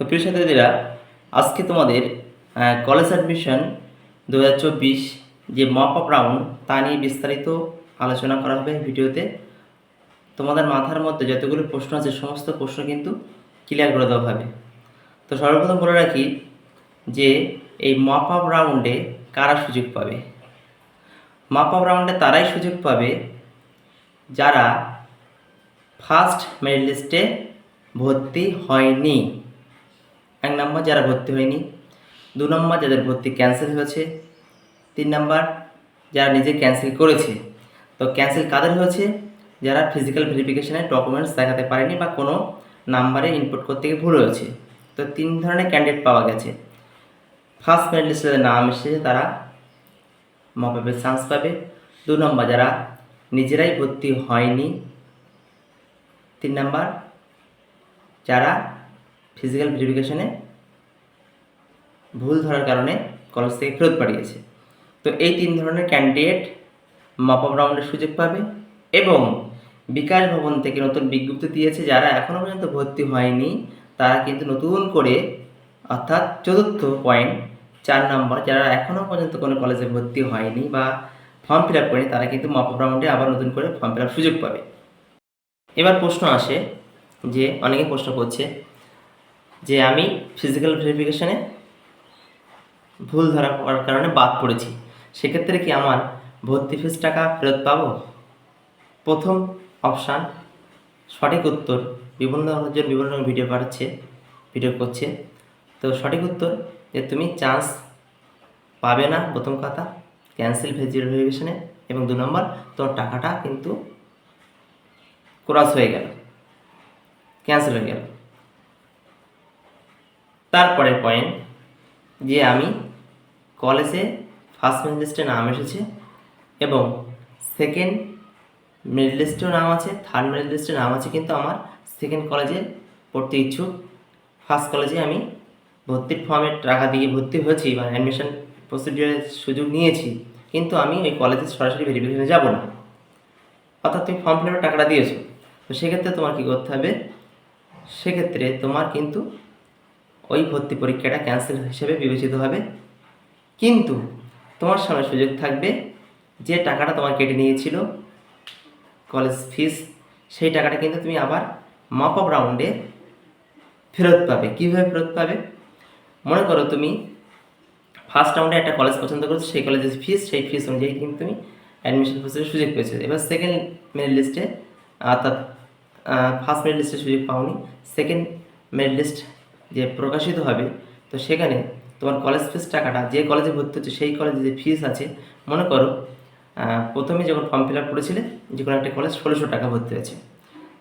তো প্রিয় ছাত্রীরা, আজকে তোমাদের কলেজ অ্যাডমিশন দু হাজার চব্বিশ যে মপ আপ রাউন্ড তা নিয়ে বিস্তারিত আলোচনা করা হবে ভিডিওতে। তোমাদের মাথার মধ্যে যতগুলো প্রশ্ন আছে, সমস্ত প্রশ্ন কিন্তু ক্লিয়ার করে দেওয়া হবে। তো সর্বপ্রথম বলে রাখি যে, এই মপ আপ রাউন্ডে কারা সুযোগ পাবে? মাপ আপ রাউন্ডে তারাই সুযোগ পাবে যারা ফার্স্ট মেরিট লিস্টে ভর্তি হয়নি। এক নম্বর যারা ভর্তি হয়নি, দু নম্বর যাদের ভর্তি ক্যান্সেল হয়েছে, তিন নম্বর যারা নিজে ক্যান্সেল করেছে। তো ক্যান্সেল কাদের হয়েছে? যারা ফিজিক্যাল ভেরিফিকেশনের ডকুমেন্টস দেখাতে পারেনি বা কোনো নাম্বারে ইনপুট করতে গিয়ে ভুল হয়েছে। তো তিন ধরনের ক্যান্ডিডেট পাওয়া গেছে। ফার্স্ট মেরিট লিস্টে নাম এসেছে তারা মপাপের চান্স পাবে। দু নম্বর যারা নিজেরাই ভর্তি হয়নি, তিন নাম্বার যারা ফিজিক্যাল ভেরিফিকেশনে ভুল ধরার কারণে কলেজ থেকে ফেরত পাঠিয়েছে। তো এই তিন ধরনের ক্যান্ডিডেট মাপ আপ রাউন্ডের সুযোগ পাবে এবং বিকাশ ভবন থেকে নতুন বিজ্ঞপ্তি দিয়েছে, যারা এখনও পর্যন্ত ভর্তি হয়নি, তারা কিন্তু নতুন করে, অর্থাৎ চতুর্থ পয়েন্ট চার নম্বর যারা এখনও পর্যন্ত কোনো কলেজে ভর্তি হয়নি বা ফর্ম ফিল আপ করেনি, তারা কিন্তু মাপ আপ রাউন্ডে আবার নতুন করে ফর্ম ফিল আপ সুযোগ পাবে। এবার প্রশ্ন আসে যে, অনেকে প্রশ্ন করছে যে আমি ফিজিক্যাল ভেরিফিকেশানে ভুল ধরা পড়ার কারণে বাদ পড়েছি। সেক্ষেত্রে কি আমার ভর্তি ফিস টাকা ফেরত পাবো? প্রথম অপশান সঠিক উত্তর, বিভিন্ন জন বিভিন্ন রকম ভিডিও পাঠাচ্ছে ভিডিও করছে, তো সঠিক উত্তর যে তুমি চান্স পাবে না প্রথম কথা ক্যান্সেল ভেরিফিকেশনে এবং দু নম্বর তোর টাকাটা কিন্তু ক্রস হয়ে গেল ক্যান্সেল হয়ে গেল। তারপরের পয়েন্ট যে আমি কলেজে ফার্স্ট মেরিট লিস্টে নাম এসেছে এবং সেকেন্ড মেরিট লিস্টেও নাম আছে থার্ড মেরিট লিস্টে নাম আছে, কিন্তু আমার সেকেন্ড কলেজে পড়তে ইচ্ছুক। ফার্স্ট কলেজে আমি ভর্তির ফর্মে টাকা দিয়ে ভর্তি হয়েছি বা অ্যাডমিশন প্রসিডিওরের সুযোগ নিয়েছি, কিন্তু আমি ওই কলেজে সরাসরি ভেরিফিকেশনে যাব না। অর্থাৎ তুমি ফর্ম ফিল টাকাটা দিয়েছ। তো সেক্ষেত্রে তোমার কী করতে হবে? সেক্ষেত্রে তোমার কিন্তু ওই ভর্তি পরীক্ষাটা ক্যান্সেল হিসেবে বিবেচিত হবে। কিন্তু তোমার সামনে সুযোগ থাকবে যে টাকাটা তোমার কেটে নিয়েছিল কলেজ ফিস সেই টাকাটা কিন্তু তুমি আবার মাপ আপ রাউন্ডে ফেরত পাবে। কীভাবে ফেরত পাবে? মনে করো তুমি ফার্স্ট রাউন্ডে একটা কলেজ পছন্দ করেছ, সেই কলেজের ফিস সেই ফিস অনুযায়ী কিন্তু তুমি অ্যাডমিশন প্রসেসের সুযোগ পেয়েছ। এবার সেকেন্ড মেরিট লিস্টে অর্থাৎ ফার্স্ট মেরিট লিস্টে সুযোগ পাওনি সেকেন্ড মেরিট লিস্ট যে প্রকাশিত হবে, তো সেখানে তোমার কলেজ ফিস টাকাটা, যে কলেজে ভর্তি হচ্ছে সেই কলেজে যে ফিস আছে, মনে করো প্রথমে যখন ফর্ম ফিল আপ করেছিলে, যে কোনো একটা কলেজ ষোলোশো টাকা ভর্তি হয়েছে।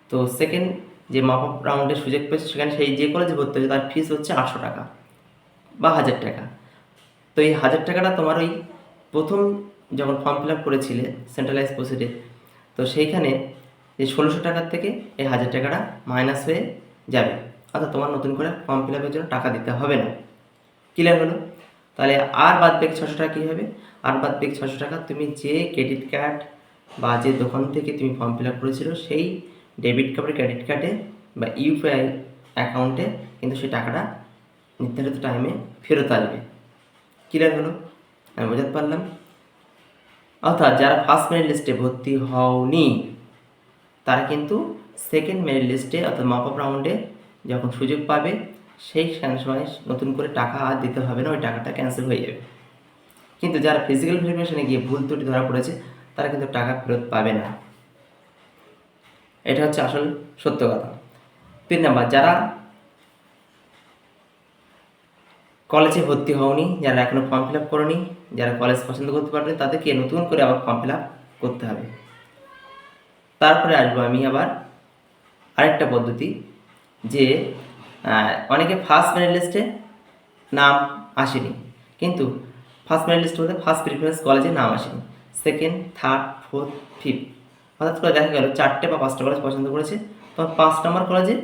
তো সেকেন্ড যে মাপ আপ রাউন্ডের সুযোগ পেয়েছে, সেখানে সেই যে কলেজে ভর্তি হয়েছে, তার ফিস হচ্ছে আটশো টাকা বা হাজার টাকা। তো এই হাজার টাকাটা তোমার ওই প্রথম যখন ফর্ম ফিল আপ করেছিলে সেন্ট্রালাইজ প্রসিডে তো সেইখানে এই ষোলোশো টাকার থেকে এই হাজার টাকাটা মাইনাস হয়ে যাবে। অর্থাৎ তোমার নতুন করে ফর্ম ফিল আপের জন্য টাকা দিতে হবে না। ক্লিয়ার হলো? তাহলে আর বাদ বাকি ছশো টাকা কী হবে? আর বাদ বাকি ছশো টাকা তুমি যে ক্রেডিট কার্ড বা যে দোকান থেকে তুমি ফর্ম ফিল আপ করেছিল, সেই ডেবিট কার্ডে ক্রেডিট কার্ডে বা ইউপিআই অ্যাকাউন্টে কিন্তু সেই টাকাটা নির্ধারিত টাইমে ফেরত আসবে। ক্লিয়ার হলো? আমি বোঝাতে পারলাম? অর্থাৎ যারা ফার্স্ট মেরিট লিস্টে ভর্তি হওনি, তারা কিন্তু সেকেন্ড মেরিট লিস্টে অর্থাৎ মাপ আপ রাউন্ডে যখন সুযোগ পাবে, সেই সময় নতুন করে টাকা আর দিতে হবে না, ওই টাকাটা ক্যান্সেল হয়ে যাবে। কিন্তু যারা ফিজিক্যাল ভেরিফিকেশনে গিয়ে ভুল ত্রুটি ধরা পড়েছে, তারা কিন্তু টাকা ফেরত পাবে না। এটা হচ্ছে আসল সত্য কথা। তিন নাম্বার, যারা কলেজে ভর্তি হওনি, যারা এখনও ফর্ম ফিল আপ করনি, যারা কলেজ পছন্দ করতে পারবে, তাদেরকে নতুন করে আবার ফর্ম ফিল আপ করতে হবে। তারপরে আসব আমি আবার আরেকটা পদ্ধতি যে অনেকে ফার্স্ট মেরিট লিস্টে নাম আসেনি। কিন্তু ফার্স্ট মেরিট লিস্ট বলতে ফার্স্ট প্রিফারেন্স কলেজে নাম আসেনি। সেকেন্ড থার্ড ফোর্থ ফিফথ হঠাৎ করে দেখা গেল, চারটে বা পাঁচটা কলেজ পছন্দ করেছে। তো পাঁচ নম্বর কলেজে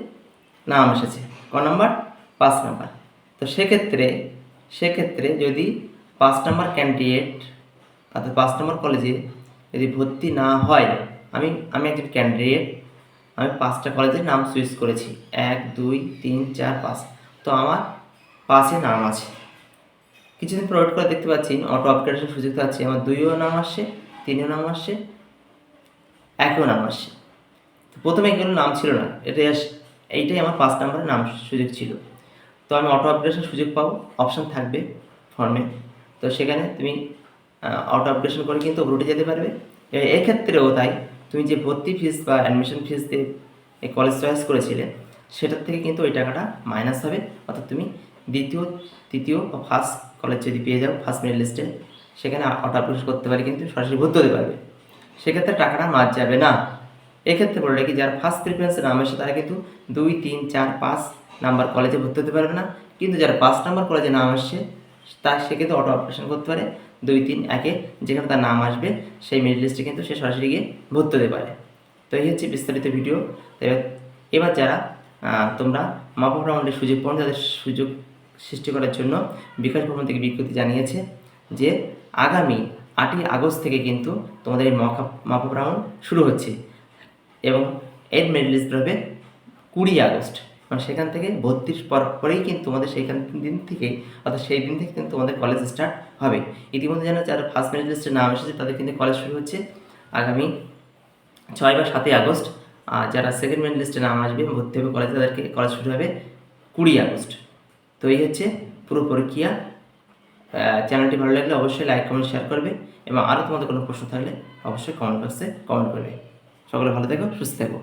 নাম এসেছে। ক নম্বর পাঁচ নম্বর তো সেক্ষেত্রে সেক্ষেত্রে যদি পাঁচ নম্বর ক্যান্ডিডেট অর্থাৎ পাঁচ নম্বর কলেজে যদি ভর্তি না হয়, আমি আমি একজন ক্যান্ডিডেট আমি পাঁচটা কলেজের নাম চুজ করেছি। এক, দুই, তিন, চার, পাঁচ। তো আমার পাঁচে নাম আছে। কিছুদিন পর ওয়েট করে দেখতে পাচ্ছি অটো আপগ্রেডেশন সুযোগ পাচ্ছি। আমার দুইও নাম আসছে তিনও নাম আসছে একও নাম আসছে প্রথমে এগুলো নাম ছিল না। আস এইটাই আমার পাঁচ নাম্বারের নাম সুযোগ ছিল। তো আমি অটো আপগ্রেডেশন সুযোগ পাবো। অপশান থাকবে ফর্মে তো সেখানে তুমি অটো আপগ্রেডেশন করে কিন্তু রুটে যেতে পারবে। এক্ষেত্রেও তাই। তুমি যে ভর্তি ফিস বা অ্যাডমিশন ফিস দিয়ে কলেজ চয়েস করেছিলে, সেটার থেকে কিন্তু ওই টাকাটা মাইনাস হবে। অর্থাৎ তুমি দ্বিতীয়, তৃতীয় বা ফার্স্ট কলেজ যদি পেয়ে যাও ফার্স্ট মেরিট লিস্টে সেখানে অটো আপগ্রেডেশন করতে পারে কিন্তু সরাসরি ভর্তি হতে পারবে। সেক্ষেত্রে টাকাটা মার যাবে না। এক্ষেত্রে বলে রাখি, যারা ফার্স্ট প্রিফারেন্সে নাম এসে, তারা কিন্তু দুই, তিন, চার, পাঁচ নাম্বার কলেজে ভর্তি হতে পারবে না। কিন্তু যারা পাঁচ নাম্বার কলেজে নাম আসছে তার সে কিন্তু অটো অপারেশন করতে পারে। দুই, তিন, একে যেখানে তার নাম আসবে, সেই মেরিট লিস্টে কিন্তু সে সরাসরি গিয়ে ভর্তি হতে পারে। তো এই হচ্ছে বিস্তারিত ভিডিও এবার- এবার যারা তোমরা মাপা রাউন্ডের সুযোগ পাও তাদের সুযোগ সৃষ্টি করার জন্য বিকাশ ভবন থেকে বিজ্ঞপ্তি জানিয়েছে যে আগামী আটই আগস্ট থেকে কিন্তু তোমাদের এই মকা মাপা রাউন্ড শুরু হচ্ছে। এবং এর মেরিট লিস্ট হবে কুড়ি আগস্ট। মানে সেখান থেকে ভর্তির পর, পরেই কিন্তু তোমাদের সেইখান দিন থেকে, অর্থাৎ সেই দিন থেকে কিন্তু তোমাদের কলেজ স্টার্ট হবে। ইতিমধ্যে জানো যারা ফার্স্ট মেরিট লিস্টে নাম এসেছে, তাদের কিন্তু কলেজ শুরু হচ্ছে আগামী ছয় বা সাতই আগস্ট। আর যারা সেকেন্ড মেরিট লিস্টে নাম আসবে, ভর্তি হবে কলেজে তাদেরকে কলেজ শুরু হবে কুড়ি আগস্ট। তো এই হচ্ছে পুরো প্রক্রিয়া। চ্যানেলটি ভালো লাগলে অবশ্যই লাইক কমেন্ট শেয়ার করবে এবং আরও তোমাদের কোনো প্রশ্ন থাকলে অবশ্যই কমেন্ট বক্সে কমেন্ট করবে। সকলে ভালো থেকো, সুস্থ থেকো।